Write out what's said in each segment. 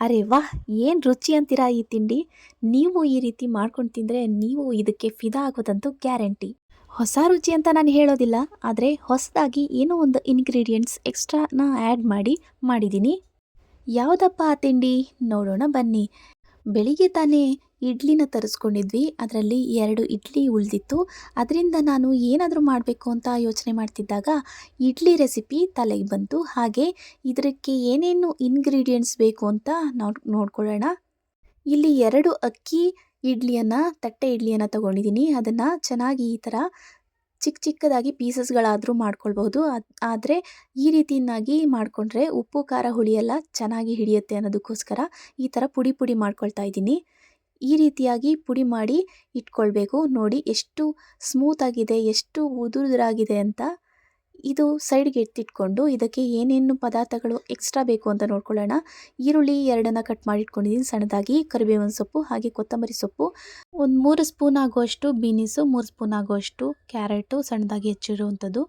ಅರೆ ವಾಹ್, ಏನು ರುಚಿ ಅಂತೀರಾ ಈ ತಿಂಡಿ? ನೀವು ಈ ರೀತಿ ಮಾಡ್ಕೊಂಡು ತಿಂದರೆ ನೀವು ಇದಕ್ಕೆ ಫಿದಾ ಆಗೋದಂತೂ ಗ್ಯಾರಂಟಿ. ಹೊಸ ರುಚಿ ಅಂತ ನಾನು ಹೇಳೋದಿಲ್ಲ, ಆದರೆ ಹೊಸದಾಗಿ ಏನೋ ಒಂದು ಇಂಗ್ರೀಡಿಯೆಂಟ್ಸ್ ಎಕ್ಸ್ಟ್ರಾನ ಆ್ಯಡ್ ಮಾಡಿ ಮಾಡಿದ್ದೀನಿ ಯಾವುದಪ್ಪ ಆ ತಿಂಡಿ? ನೋಡೋಣ ಬನ್ನಿ. ಬೆಳಿಗ್ಗೆ ತಾನೇ ಇಡ್ಲಿನ ತರಿಸ್ಕೊಂಡಿದ್ವಿ. ಅದರಲ್ಲಿ ಎರಡು ಇಡ್ಲಿ ಉಳಿದಿತ್ತು. ಅದರಿಂದ ನಾನು ಏನಾದರೂ ಮಾಡಬೇಕು ಅಂತ ಯೋಚನೆ ಮಾಡ್ತಿದ್ದಾಗ ಇಡ್ಲಿ ರೆಸಿಪಿ ತಲೆಗೆ ಬಂತು. ಹಾಗೆ ಇದಕ್ಕೆ ಏನೇನು ಇನ್ಗ್ರೀಡಿಯೆಂಟ್ಸ್ ಬೇಕು ಅಂತ ನೋಡಿ ನೋಡ್ಕೊಳ್ಳೋಣ. ಇಲ್ಲಿ ಎರಡು ಅಕ್ಕಿ ಇಡ್ಲಿಯನ್ನು, ತಟ್ಟೆ ಇಡ್ಲಿಯನ್ನು ತಗೊಂಡಿದ್ದೀನಿ. ಅದನ್ನು ಚೆನ್ನಾಗಿ ಈ ಥರ ಚಿಕ್ಕ ಚಿಕ್ಕದಾಗಿ ಪೀಸಸ್ಗಳಾದರೂ ಮಾಡ್ಕೊಳ್ಬೋದು ಆದರೆ ಈ ರೀತಿಯಾಗಿ ಮಾಡಿಕೊಂಡ್ರೆ ಉಪ್ಪು, ಖಾರ ಹುಳಿಯೆಲ್ಲ ಚೆನ್ನಾಗಿ ಹಿಡಿಯುತ್ತೆ ಅನ್ನೋದಕ್ಕೋಸ್ಕರ ಈ ಥರ ಪುಡಿ ಪುಡಿ ಮಾಡ್ಕೊಳ್ತಾ ಇದ್ದೀನಿ. ಈ ರೀತಿಯಾಗಿ ಪುಡಿ ಮಾಡಿ ಇಟ್ಕೊಳ್ಬೇಕು. ನೋಡಿ ಎಷ್ಟು ಸ್ಮೂತಾಗಿದೆ ಎಷ್ಟು ಉದುರುದುರಾಗಿದೆ ಅಂತ. ಇದು ಸೈಡ್ಗೆ ಎತ್ತಿಟ್ಕೊಂಡು ಇದಕ್ಕೆ ಏನೇನು ಪದಾರ್ಥಗಳು ಎಕ್ಸ್ಟ್ರಾ ಬೇಕು ಅಂತ ನೋಡ್ಕೊಳ್ಳೋಣ. ಈರುಳ್ಳಿ ಎರಡನ್ನು ಕಟ್ ಮಾಡಿ ಇಟ್ಕೊಂಡಿದ್ದೀನಿ ಸಣ್ಣದಾಗಿ ಕರಿಬೇವಿನ ಸೊಪ್ಪು ಹಾಗೆ ಕೊತ್ತಂಬರಿ ಸೊಪ್ಪು. ಒಂದು ಮೂರು ಸ್ಪೂನ್ ಆಗುವಷ್ಟು ಬೀನಿಸು, ಮೂರು ಸ್ಪೂನ್ ಆಗುವಷ್ಟು ಕ್ಯಾರೆಟು, ಸಣ್ಣದಾಗಿ ಹೆಚ್ಚಿರುವಂಥದ್ದು.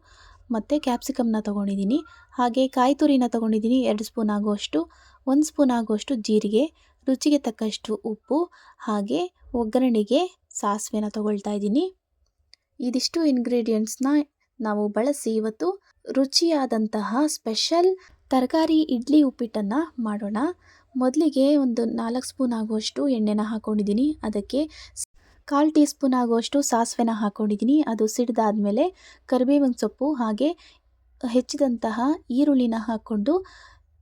ಮತ್ತು ಕ್ಯಾಪ್ಸಿಕಮ್ನ ತೊಗೊಂಡಿದ್ದೀನಿ ಹಾಗೆ ಕಾಯಿ ತುರಿನ ತೊಗೊಂಡಿದ್ದೀನಿ ಎರಡು ಸ್ಪೂನ್ ಆಗುವಷ್ಟು, ಒಂದು ಸ್ಪೂನ್ ಆಗುವಷ್ಟು ಜೀರಿಗೆ ರುಚಿಗೆ ತಕ್ಕಷ್ಟು ಉಪ್ಪು ಹಾಗೆ ಒಗ್ಗರಣೆಗೆ ಸಾಸಿವೆನ ತಗೊಳ್ತಾ ಇದ್ದೀನಿ. ಇದಿಷ್ಟು ಇಂಗ್ರೀಡಿಯೆಂಟ್ಸ್ನ ನಾವು ಬಳಸಿ ಇವತ್ತು ರುಚಿಯಾದಂತಹ ಸ್ಪೆಷಲ್ ತರಕಾರಿ ಇಡ್ಲಿ ಉಪ್ಪಿಟ್ಟನ್ನು ಮಾಡೋಣ. ಮೊದಲಿಗೆ ಒಂದು ನಾಲ್ಕು ಸ್ಪೂನ್ ಆಗುವಷ್ಟು ಎಣ್ಣೆನ ಹಾಕ್ಕೊಂಡಿದ್ದೀನಿ ಅದಕ್ಕೆ ಕಾಲು ಟೀ ಸ್ಪೂನ್ ಆಗುವಷ್ಟು ಸಾಸಿವೆನ ಹಾಕ್ಕೊಂಡಿದ್ದೀನಿ ಅದು ಸಿಡಿದಾದ್ಮೇಲೆ ಕರಿಬೇವಿನ ಸೊಪ್ಪು ಹಾಗೆ ಹೆಚ್ಚಿದಂತಹ ಈರುಳ್ಳಿನ ಹಾಕ್ಕೊಂಡು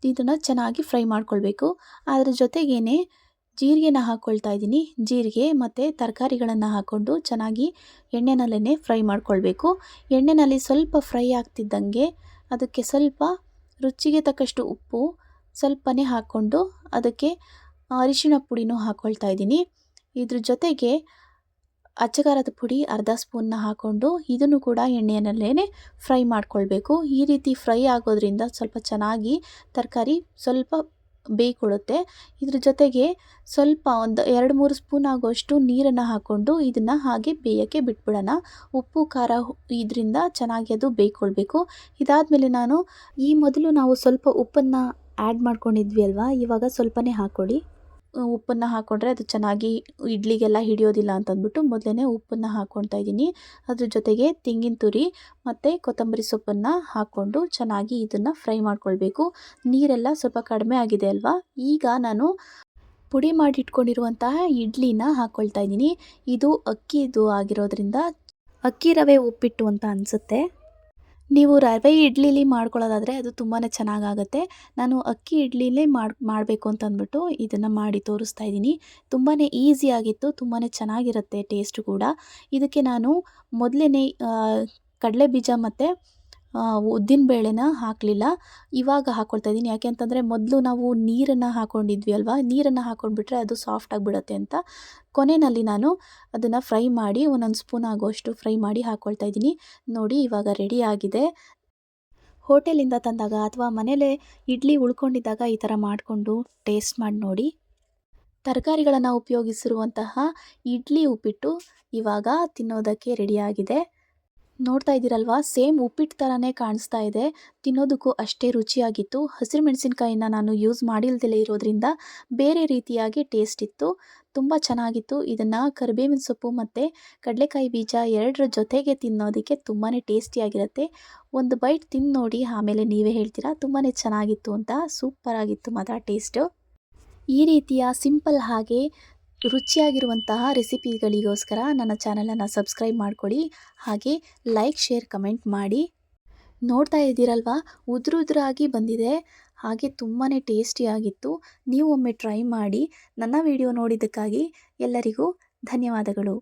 ಇದನ್ನು ಚೆನ್ನಾಗಿ ಫ್ರೈ ಮಾಡ್ಕೊಳ್ಬೇಕು. ಅದರ ಜೊತೆಗೇ ಜೀರಿಗೆನ ಹಾಕ್ಕೊಳ್ತಾ ಇದ್ದೀನಿ. ಜೀರಿಗೆ ಮತ್ತು ತರಕಾರಿಗಳನ್ನು ಹಾಕ್ಕೊಂಡು ಚೆನ್ನಾಗಿ ಎಣ್ಣೆನಲ್ಲೇ ಫ್ರೈ ಮಾಡ್ಕೊಳ್ಬೇಕು. ಎಣ್ಣೆನಲ್ಲಿ ಸ್ವಲ್ಪ ಫ್ರೈ ಆಗ್ತಿದ್ದಂಗೆ ಅದಕ್ಕೆ ಸ್ವಲ್ಪ ರುಚಿಗೆ ತಕ್ಕಷ್ಟು ಉಪ್ಪು ಸ್ವಲ್ಪನೇ ಹಾಕ್ಕೊಂಡು ಅದಕ್ಕೆ ಅರಿಶಿಣ ಪುಡಿನೂ ಹಾಕ್ಕೊಳ್ತಾ ಇದ್ದೀನಿ. ಇದ್ರ ಜೊತೆಗೆ ಅಚ್ಚಕಾರದ ಪುಡಿ, ಅರ್ಧ ಸ್ಪೂನ್ನ ಹಾಕ್ಕೊಂಡು ಇದನ್ನು ಕೂಡ ಎಣ್ಣೆಯಲ್ಲೇ ಫ್ರೈ ಮಾಡ್ಕೊಳ್ಬೇಕು. ಈ ರೀತಿ ಫ್ರೈ ಆಗೋದ್ರಿಂದ ಸ್ವಲ್ಪ ಚೆನ್ನಾಗಿ ತರಕಾರಿ ಸ್ವಲ್ಪ ಬೇಯ್ಕೊಳ್ಳುತ್ತೆ ಇದ್ರ ಜೊತೆಗೆ ಸ್ವಲ್ಪ ಒಂದು ಎರಡು ಮೂರು ಸ್ಪೂನ್ ಆಗೋಷ್ಟು ನೀರನ್ನು ಹಾಕ್ಕೊಂಡು ಇದನ್ನು ಹಾಗೆ ಬೇಯೋಕ್ಕೆ ಬಿಟ್ಬಿಡೋಣ. ಉಪ್ಪು, ಖಾರ ಇದರಿಂದ ಚೆನ್ನಾಗಿ ಅದು ಬೇಯ್ಕೊಳ್ಬೇಕು ಇದಾದಮೇಲೆ ನಾನು ಈ ಮೊದಲು ನಾವು ಸ್ವಲ್ಪ ಉಪ್ಪನ್ನು ಆ್ಯಡ್ ಮಾಡ್ಕೊಂಡಿದ್ವಿ ಅಲ್ವಾ? ಇವಾಗ ಸ್ವಲ್ಪನೇ ಹಾಕ್ಕೊಳ್ಳಿ ಉಪ್ಪನ್ನು ಹಾಕ್ಕೊಂಡ್ರೆ ಅದು ಚೆನ್ನಾಗಿ ಇಡ್ಲಿಗೆಲ್ಲ ಹಿಡಿಯೋದಿಲ್ಲ ಅಂತಂದ್ಬಿಟ್ಟು ಮೊದಲೇ ಉಪ್ಪನ್ನು ಹಾಕ್ಕೊಳ್ತಾ ಇದ್ದೀನಿ. ಅದ್ರ ಜೊತೆಗೆ ತೆಂಗಿನ ತುರಿ ಮತ್ತು ಕೊತ್ತಂಬರಿ ಸೊಪ್ಪನ್ನು ಹಾಕ್ಕೊಂಡು ಚೆನ್ನಾಗಿ ಇದನ್ನು ಫ್ರೈ ಮಾಡ್ಕೊಳ್ಬೇಕು. ನೀರೆಲ್ಲ ಸ್ವಲ್ಪ ಕಡಿಮೆ ಆಗಿದೆ ಅಲ್ವಾ? ಈಗ ನಾನು ಪುಡಿ ಮಾಡಿ ಇಟ್ಕೊಂಡಿರುವಂತಹ ಇಡ್ಲಿನ ಹಾಕ್ಕೊಳ್ತಾ ಇದ್ದೀನಿ. ಇದು ಅಕ್ಕಿದು ಆಗಿರೋದ್ರಿಂದ ಅಕ್ಕಿ ರವೆ ಉಪ್ಪಿಟ್ಟು ಅಂತ ಅನಿಸುತ್ತೆ. ನೀವು ರವೆ ಇಡ್ಲಿಲಿ ಮಾಡ್ಕೊಳ್ಳೋದಾದರೆ ಅದು ತುಂಬಾ ಚೆನ್ನಾಗಾಗತ್ತೆ. ನಾನು ಅಕ್ಕಿ ಇಡ್ಲಿಲೇ ಮಾಡಿ, ಮಾಡಬೇಕು ಅಂತ ಅಂದ್ಬಿಟ್ಟು ಇದನ್ನು ಮಾಡಿ ತೋರಿಸ್ತಾ ಇದ್ದೀನಿ. ತುಂಬಾ ಈಸಿಯಾಗಿತ್ತು ತುಂಬಾ ಚೆನ್ನಾಗಿರುತ್ತೆ ಟೇಸ್ಟ್ ಕೂಡ. ಇದಕ್ಕೆ ನಾನು ಮೊದಲೇ ಕಡಲೆ ಬೀಜ ಮತ್ತು ಉದ್ದಿನ ಬೇಳೆನ ಹಾಕಲಿಲ್ಲ. ಇವಾಗ ಹಾಕ್ಕೊಳ್ತಾ ಇದ್ದೀನಿ. ಯಾಕೆ ಅಂತಂದರೆ ಮೊದಲು ನಾವು ನೀರನ್ನು ಹಾಕ್ಕೊಂಡಿದ್ವಿ ಅಲ್ವಾ? ನೀರನ್ನು ಹಾಕ್ಕೊಂಡ್ಬಿಟ್ರೆ ಅದು ಸಾಫ್ಟ್ ಆಗಿಬಿಡುತ್ತೆ ಅಂತ. ಕೊನೆಯಲ್ಲಿ ನಾನು ಅದನ್ನು ಫ್ರೈ ಮಾಡಿ ಒಂದೊಂದು ಸ್ಪೂನ್ ಆಗೋಷ್ಟು ಫ್ರೈ ಮಾಡಿ ಹಾಕ್ಕೊಳ್ತಾ ಇದ್ದೀನಿ. ನೋಡಿ, ಇವಾಗ ರೆಡಿ ಆಗಿದೆ. ಹೋಟೆಲಿಂದ ತಂದಾಗ ಅಥವಾ ಮನೇಲೇ ಇಡ್ಲಿ ಉಳ್ಕೊಂಡಿದ್ದಾಗ ಈ ಥರ ಮಾಡಿಕೊಂಡು ಟೇಸ್ಟ್ ಮಾಡಿ ನೋಡಿ. ತರಕಾರಿಗಳನ್ನು ಉಪಯೋಗಿಸಿರುವಂತಹ ಇಡ್ಲಿ ಉಪ್ಪಿಟ್ಟು ಇವಾಗ ತಿನ್ನೋದಕ್ಕೆ ರೆಡಿಯಾಗಿದೆ ನೋಡ್ತಾ ಇದ್ದೀರಲ್ವಾ? ಸೇಮ್ ಉಪ್ಪಿಟ್ಟು ಥರನೇ ಕಾಣಿಸ್ತಾ ಇದೆ. ತಿನ್ನೋದಕ್ಕೂ ಅಷ್ಟೇ ರುಚಿಯಾಗಿತ್ತು. ಹಸಿರು ಮೆಣಸಿನ್ಕಾಯಿನ ನಾನು ಯೂಸ್ ಮಾಡಿಲ್ದಲೇ ಇರೋದ್ರಿಂದ ಬೇರೆ ರೀತಿಯಾಗಿ ಟೇಸ್ಟ್ ಇತ್ತು. ತುಂಬ ಚೆನ್ನಾಗಿತ್ತು. ಇದನ್ನು ಕರಿಬೇವಿನ ಸೊಪ್ಪು ಮತ್ತು ಕಡಲೆಕಾಯಿ ಬೀಜ ಎರಡರ ಜೊತೆಗೆ ತಿನ್ನೋದಕ್ಕೆ ತುಂಬಾ ಟೇಸ್ಟಿಯಾಗಿರುತ್ತೆ ಒಂದು ಬೈಟ್ ತಿಂದು ನೋಡಿ ಆಮೇಲೆ ನೀವೇ ಹೇಳ್ತೀರಾ? ತುಂಬಾ ಚೆನ್ನಾಗಿತ್ತು ಅಂತ. ಸೂಪರಾಗಿತ್ತು ಮಾತ್ರ ಟೇಸ್ಟು. ಈ ರೀತಿಯ ಸಿಂಪಲ್ ಹಾಗೆ ರುಚಿಯಾಗಿರುವಂತಹ ರೆಸಿಪಿಗಳಿಗೋಸ್ಕರ ನನ್ನ ಚಾನಲನ್ನು ಸಬ್ಸ್ಕ್ರೈಬ್ ಮಾಡ್ಕೊಳ್ಳಿ ಹಾಗೆ ಲೈಕ್, ಶೇರ್, ಕಮೆಂಟ್ ಮಾಡಿ. ನೋಡ್ತಾ ಇದ್ದೀರಲ್ವಾ? ಉದುರು ಉದುರಾಗಿ ಬಂದಿದೆ. ಹಾಗೆ ತುಂಬಾ ಟೇಸ್ಟಿಯಾಗಿತ್ತು. ನೀವು ಒಮ್ಮೆ ಟ್ರೈ ಮಾಡಿ. ನನ್ನ ವಿಡಿಯೋ ನೋಡಿದ್ದಕ್ಕಾಗಿ ಎಲ್ಲರಿಗೂ ಧನ್ಯವಾದಗಳು.